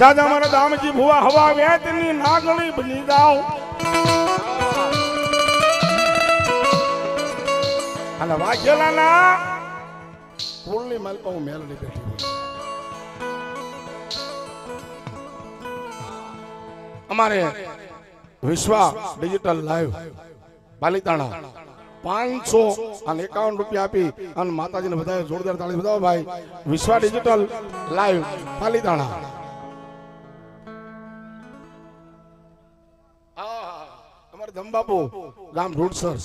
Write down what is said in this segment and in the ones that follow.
દાદા, મારા દામજી, ભુવા, હવા વેતની નાગણી બની જાઓ. અને વાઘેલા ના કુળની માલકા હું મેલડી બેઠી અમારે વિશ્વા ડિજિટલ લાઈવ પાલિતાણા પાંચસો અને એકાવન રૂપિયા આપી અને માતાજીને બધા જોરદાર તાળી બતાવો ભાઈ. વિશ્વા ડિજિટલ લાઈવ પાલિતાણા ધમબાપુ ગામ ઢૂંઢસર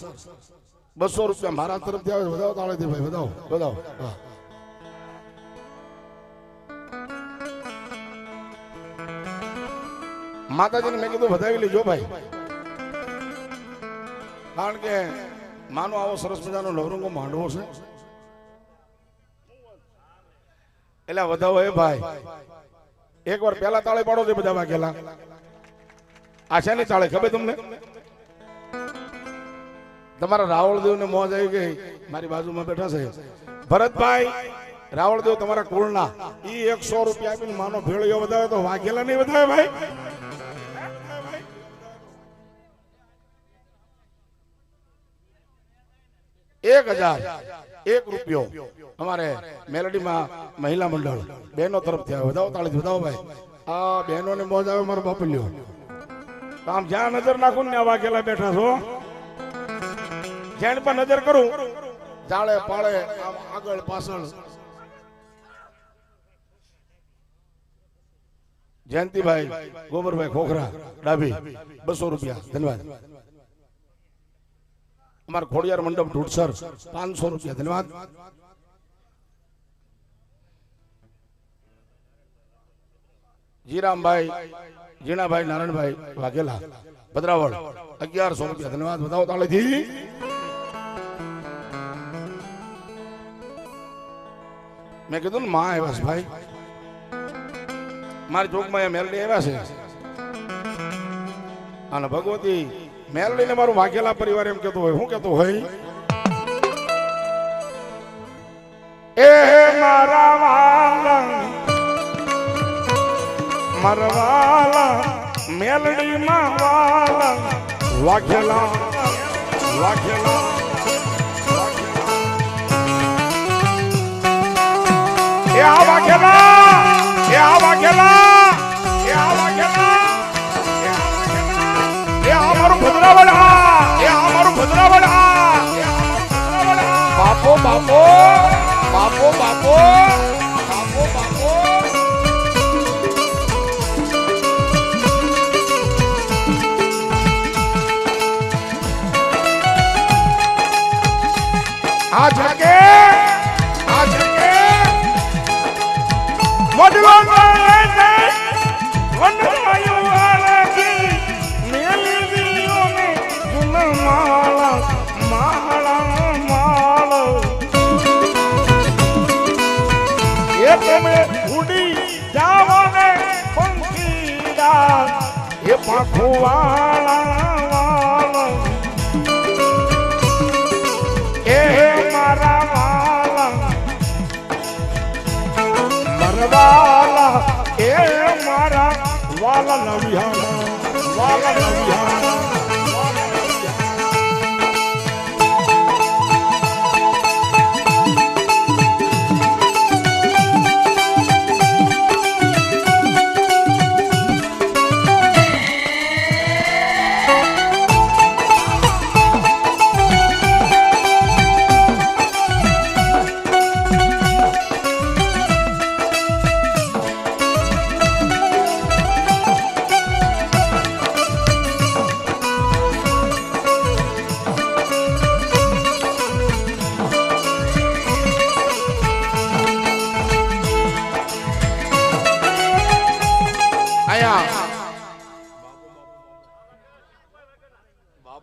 બસો રૂપિયા મારા તરફથી આવે વધાવો તાળેથી ભાઈ, વધાવો. વધાવો. માતાજીને મેં કીધું વધાવી લેજો ભાઈ. કારણ કે માનો આવો સરસ મજાનો નવરંગો માંડવો છે. એટલે વધાવો એ ભાઈ. એક વાર પેલા તાળે પાડો છે બધા વાગેલા. આ છે ને તાળે ખબર તમને? તમારા રાવળદેવ ને મોજ આવી ગઈ. મારી બાજુમાં બેઠા છે. ભરતભાઈ, રાવળદેવ તમારા કુળના. ઈ એકસો રૂપિયા આપીને માનો ભેળિયો વધાવે તો વાઘેલા નહીં વધાવે ભાઈ? એક હજાર, એક રૂપિયો. અમારે મેલડીમાં મહિલા મંડળ, બહેનો તરફથી આવે વધાવો તાળી વધાવો ભાઈ. આ બહેનોને મોજ આવે, મારો તો આમ જ્યાં નજર નાખું ને આ વાઘેલા બેઠા છો. જ્યાં પર નજર કરું. જાળે પાળે આમ આગળ પાછળ. જયંતિભાઈ, ગોબરભાઈ ખોખરા, ડાભી, બસો રૂપિયા, ધન્યવાદ. અમારા ખોડિયાર મંડપ ઢૂઢસર, પાંચસો રૂપિયા, ધન્યવાદ. જીરામભાઈ, જીણાભાઈ, નારાયણભાઈ વાઘેલા, ભદ્રાવળ, અગિયારસો રૂપિયા, ધન્યવાદ. બતાવો તાળીથી. મેં કીધું ને, માં આવ્યા છે ભાઈ. મારી એ મેલડી આવ્યા છે. અને ભગવતી મેલડીને મારું વાઘેલા પરિવાર એમ કેતો હોય, હું કેતો હોય, એ મારા વાલા મારા વાલા મેલડી માં વાલા વાઘેલા વાઘેલા. વાઘેલા એ આ વાઘેલા એ આ વાઘેલા એ આ મારું ભદ્રાવળ હા એ આ મારું. બાપો બાપો બાપો બાપો બાપો એ પાંખો વાળા વાળો એ મારા વાલા મરવાલા એ મારા વાલા નવિહાણા.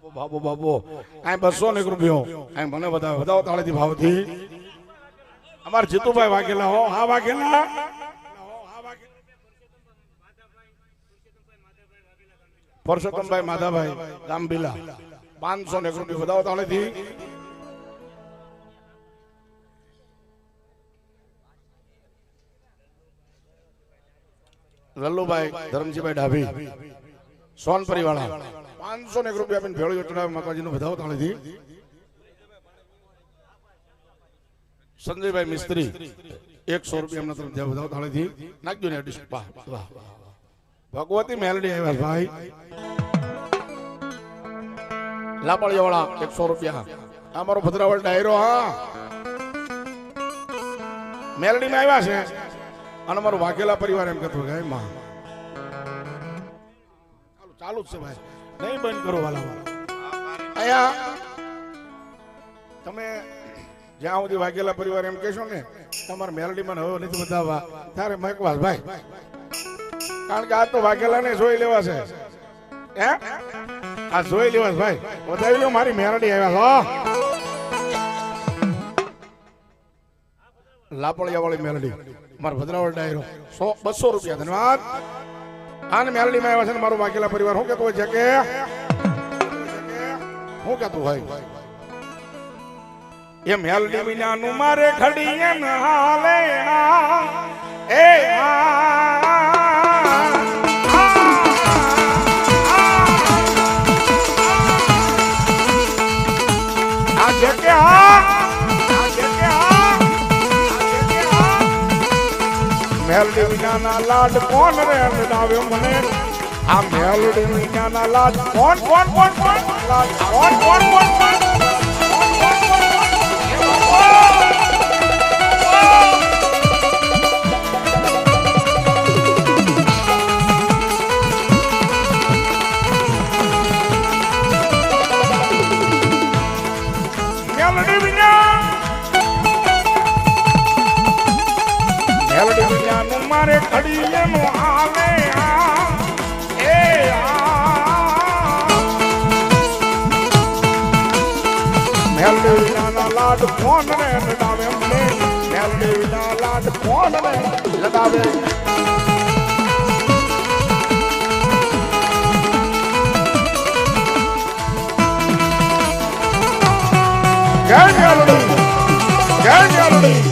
બાબો બાબો બાબો આ બસો ને એક રૂપિયો આ મને બતાવે બતાવો તાળીથી ભાવથી અમાર જીતુભાઈ વાઘેલા હો હા વાઘેલા પરસોત્તમભાઈ માધાભાઈ ગામબીલા પાંચસો ને એક રૂપિયો બતાવો તાળીથી લલ્લુભાઈ ધરમજીભાઈ ડાભી સોનપરી વાળા પાંચસો એક રૂપિયા આપીને ભેળો ચડાવે માતાજીનો વધાવો તાળીથી. સંજયભાઈ મિસ્ત્રી, એકસો રૂપિયા એમના તરફ વધાવો તાળીથી. નાખજો ને. ભગવતી મેલડી આવ્યા ભાઈ. લાપડિયા વાળા એકસો રૂપિયા. આ મારો ભદ્રાવળ ડાયરો, હા. મેલડી માં આવ્યા છે. અને મારો વાઘેલા પરિવાર એમ કહેતો કે માં. ચાલુ જ છે ભાઈ. નહીં બંધ કરો વાલા અહીંયા તમે જ્યાં સુધી વાઘેલા પરિવાર એમ કહેશો ને, તમારે મેલડીમાં હવે નથી બતાવવા. ત્યારે મહેકવાસ ભાઈ. કારણ કે આ તો વાઘેલા ને જોઈ લેવા છે. હે? આ જોઈ લેવા ભાઈ. બતાવી લો મારી મેલડી આવ્યા છો. લાપડિયા વાળી મેલડી. મારો ભદ્રાવળ ડાયરો. સો, બસો રૂપિયા ધન્યવાદ. આને મેલડી માં આવ્યા છે ને મારું વાઘેલા પરિવાર શું કહેતું હોય છે કે શું કહેતું હોય એ મેલડી વિનાનું મારે ઘડી એમ હાલે. એ આ. આ મેલડી વિનાના લાડ કોણ રે લડાવે મને? આ મેલડી વિનાના લાડ કોણ કોણ કોણ કોણ? લાડ કોણ કોણ કોણ કોણ, મારે ઘડી એનું હાલે આ. એ વિનાના લાડ કોણ રે લડાવે મને મેલડી વિના લાડ કોણ રે લડાવે જય મેલડી જય મેલડી.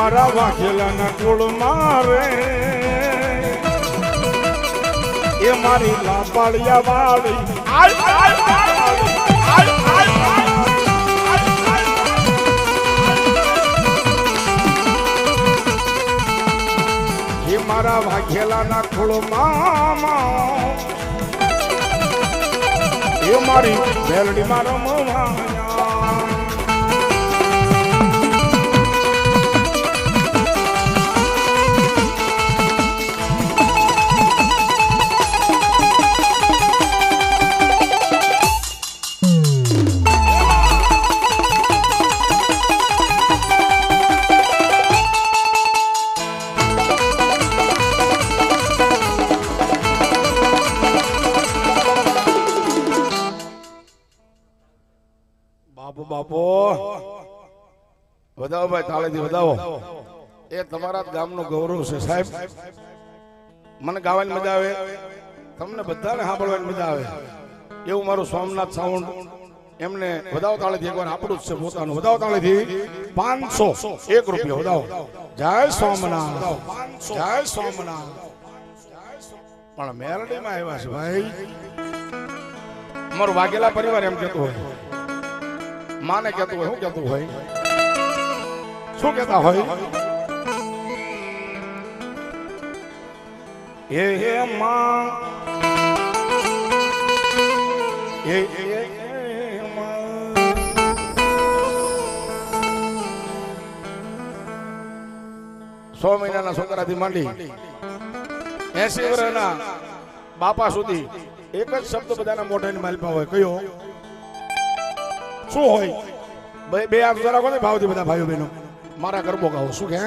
મારા વાઘેલાના કુળ મારે એ મારી લાંબાળિયા વાળી. મારા વાઘેલાના કુળ મામા એ મારી બેલડી મારો મવાયા બાપુ. વધાવો ભાઈ, તાળેથી વધાવો. એ તમારા ગામનું ગૌરવ છે, સાહેબ. મને ગાવાની મજા આવે. તમને બધાને સાંભળવાની મજા આવે. એવું મારું સોમનાથ સાઉન્ડ એમને વધાવ તાળેથી એકવાર, આપણું જ છે પોતાનું. વધાવ તાળેથી. પાંચસો. એક રૂપિયા, વધાવો. જય સોમનાથ જય સોમનાથ પણ મેરડીમાં આવ્યા છે, ભાઈ. અમારું વાઘેલા પરિવાર એમ કેતો હોય. માને કહેતું હોય શું કહેતું હોય? શું કહેતા હોય? હે હે માં હે સો મહિનાના છોકરાથી માંડી. એસી વર્ષના બાપા સુધી એક જ શબ્દ બધાના મોઢાની માલમાં હોય. કયો? શું હોય? બે હાથ જરા કોને? ભાવથી બધા ભાઈઓ બહેનો. મારા ગરબો ગાવો શું કે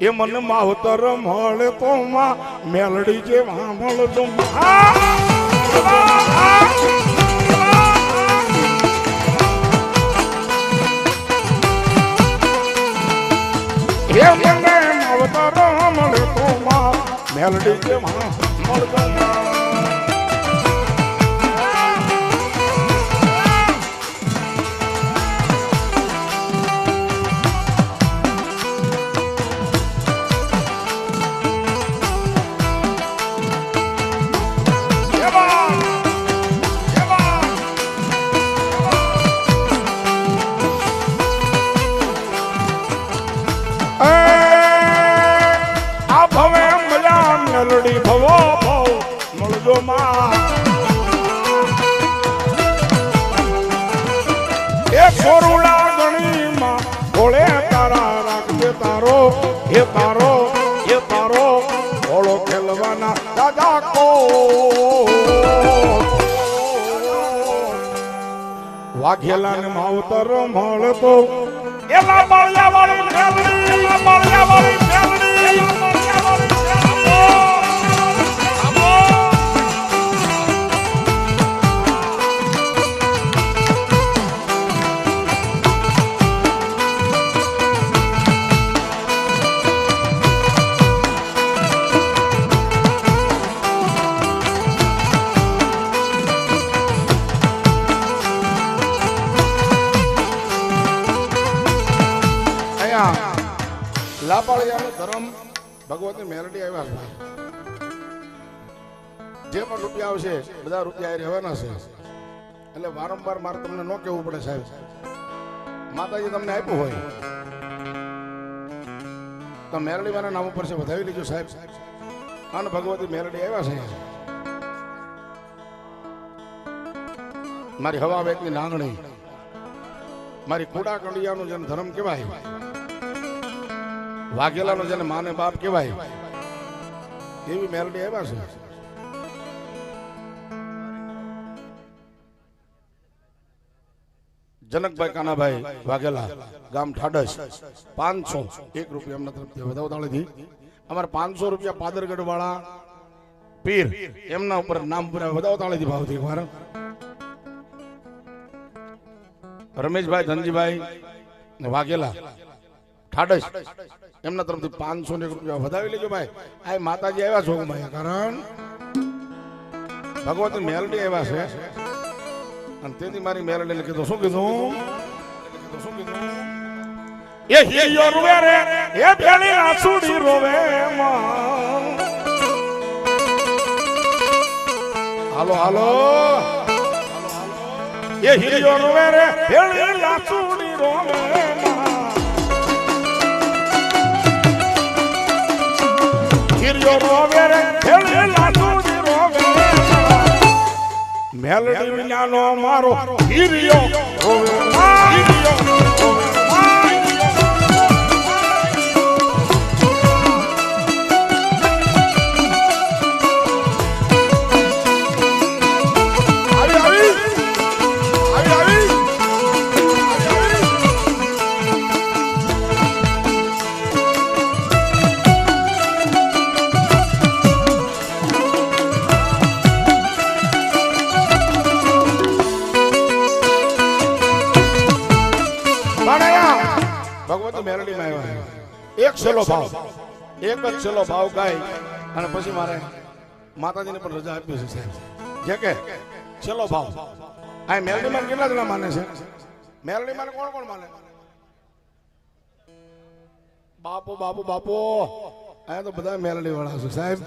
એ મને માવતર મળે તો માં મેલડી જે મળજો એ મને માવતર મળે તો માં મેલડી જેવા મળજો વાઘેલા માવતર મળતો. એલા બળિયા વાળી મેલડી એલા બળિયા વાળી મેલડી. પણ રૂપિયા આવશે. બધા રૂપિયા રહેવાના છે. એટલે વારંવાર મારે તમને ન કહેવું પડે સાહેબ. માતાજી તમને આપ્યું હોય. તો મેરડી મારા નામ ઉપર છે, વધાવી લેજો સાહેબ. અને ભગવતી મેરડી આવ્યા છે. મારી હવા વેગની લાંગણી. મારી કુડા કંડિયાનું જેને ધર્મ કહેવાય, વાઘેલાનો જેને માને બાપ કહેવાય, એવી મેલડી આવ્યા છે. જનકભાઈ કાનાભાઈ વાઘેલા, ગામ ઠાડસ, પાંચસો એક રૂપિયા એમના તરફથી વધારો તાળીથી. અમારે પાંચસો રૂપિયા પાદરગઢ વાળા પીર, એમના ઉપર નામ પૂરા વધાવો તાળીથી ભાવથી એકવાર. રમેશભાઈ ધનજીભાઈ વાઘેલા, ઠાડસ, એમના તરફથી પાંચસો ને રૂપિયા વધાવી લેજો ભાઈ. આ માતાજી આવ્યા છો ભાઈ કારણ ભગવતી મેલડી આવ્યા છે. અને તેથી મારી મેલડીને કીધું શું કીધું શું કીધું એ હિયો રોવે રે એ ભેળી આસુડી રોવે હાલો હાલો એ હિયો રોવે રે ભેળી આસુડી રોવે માં હિરિયો રોવે રે ભેળી આસુડી મેલડી વિનાનો મારો હિરિયો. હિરિયો મેલડીમાં આવ્યા એક છેલ્લો ભાવ. એક જ છેલ્લો ભાવ ગાય. અને પછી મારે માતાજીને પણ રજા આપી છે સાહેબ. જે કે છેલ્લો ભાવ. આ મેલડીમાં કેટલા જણા માને છે? મેલડીમાં કોણ કોણ માને? બાપો બાપો બાપો. અહીંયા તો બધા મેલડી વાળા છે સાહેબ.